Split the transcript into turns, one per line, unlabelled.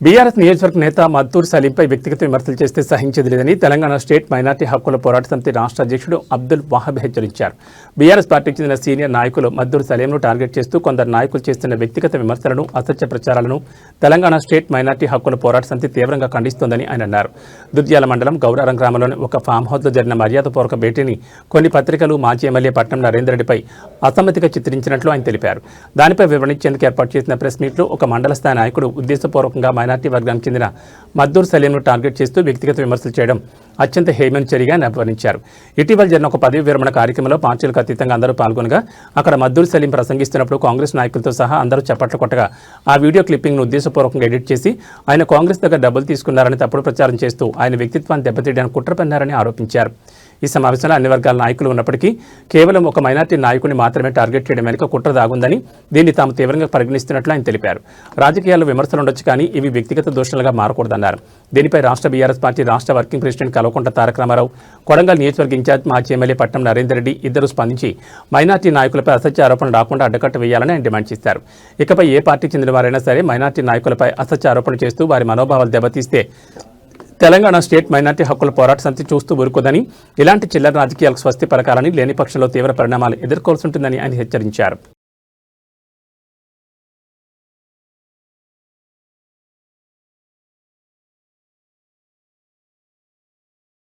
BRS నియోజకవర్గ నేత మద్దూర్ సలీంపై వ్యక్తిగత విమర్శలు చేస్తే సహించేది లేదని తెలంగాణ స్టేట్ మైనార్టీ హక్కుల పోరాట సమితి రాష్ట్ర అధ్యక్షుడు అబ్దుల్ వాహబ్ హెచ్చరించారు. బీఆర్ఎస్ పార్టీకి చెందిన సీనియర్ నాయకులు మద్దూర్ సలీంను టార్గెట్ చేస్తూ కొందరు నాయకులు చేస్తున్న వ్యక్తిగత విమర్శలను అసత్య ప్రచారాలను తెలంగాణ స్టేట్ మైనార్టీ హక్కుల పోరాట సమితి తీవ్రంగా ఖండిస్తోందని ఆయన అన్నారు. దుద్యాల మండలం గౌరారం గ్రామంలోని ఒక ఫామ్ హౌస్లో జరిగిన మర్యాదపూర్వక భేటీని కొన్ని పత్రికలు మాజీ ఎమ్మెల్యే పట్నం నరేందర్ రెడ్డిపై అసమ్మతిగా చిత్రించినట్లు ఆయన తెలిపారు. దానిపై వివరించేందుకు ఏర్పాటు చేసిన ప్రెస్ మీట్లో ఒక మండల స్థాయి నాయకుడు ఉద్దేశపూర్వకంగా మైనార్టీ వర్గానికి చెందిన మద్దూర్ సలీంను టార్గెట్ చేస్తూ వ్యక్తిగత విమర్శలు చేయడం అత్యంత హేమన్ చర్యగా అభివర్ణించారు ఇటీవల జరిగిన ఒక పదవి విరమణ కార్యక్రమంలో పార్టీలకు అతీతంగా అందరూ పాల్గొనగా అక్కడ మద్దూర్ సలీం ప్రసంగిస్తున్నప్పుడు కాంగ్రెస్ నాయకులతో సహా అందరూ చప్పట్లు కొట్టగా ఆ వీడియో క్లిప్పింగ్ను ఉద్దేశపూర్వకంగా ఎడిట్ చేసి ఆయన కాంగ్రెస్ దగ్గర డబ్బులు తీసుకున్నారని తప్పుడు ప్రచారం చేస్తూ ఆయన వ్యక్తిత్వాన్ని దెబ్బతీయడానికి కుట్ర పన్నారని ఆరోపించారు. ఈ సమావేశంలో అన్ని వర్గాల నాయకులు ఉన్నప్పటికీ కేవలం ఒక మైనార్టీ నాయకుడిని మాత్రమే టార్గెట్ చేయడం వెనుక కుట్ర దాగుందని దీన్ని తాము తీవ్రంగా పరిగణిస్తున్నట్లు ఆయన తెలిపారు. రాజకీయాల్లో విమర్శలు ఉండొచ్చు కానీ ఇవి వ్యక్తిగత దూషణలుగా మారకూడదన్నారు. దీనిపై రాష్ట్ర బీఆర్ఎస్ పార్టీ రాష్ట్ర వర్కింగ్ ప్రెసిడెంట్ కల్వకుంట్ల తారక రామారావు కొడంగల్ నియోజకవర్గ ఇన్ఛార్జ్ మాజీ ఎమ్మెల్యే పట్నం నరేందర్ రెడ్డి ఇద్దరు స్పందించి మైనార్టీ నాయకులపై అసత్య ఆరోపణలు రాకుండా అడ్డకట్ట వేయాలని ఆయన డిమాండ్ చేశారు. ఇకపై ఏ పార్టీకి చెందిన వారైనా సరే మైనార్టీ నాయకులపై అసత్య ఆరోపణలు చేస్తూ వారి మనోభావాలు దెబ్బతీస్తే తెలంగాణ స్టేట్ మైనార్టీ హక్కుల పోరాట సమితి చూస్తూ ఊరుకోదని ఇలాంటి చిల్లర రాజకీయాలకు స్వస్తి పరకాలని లేని పక్షంలో తీవ్ర పరిణామాలు ఎదుర్కోవాల్సి ఉంటుందని ఆయన హెచ్చరించారు.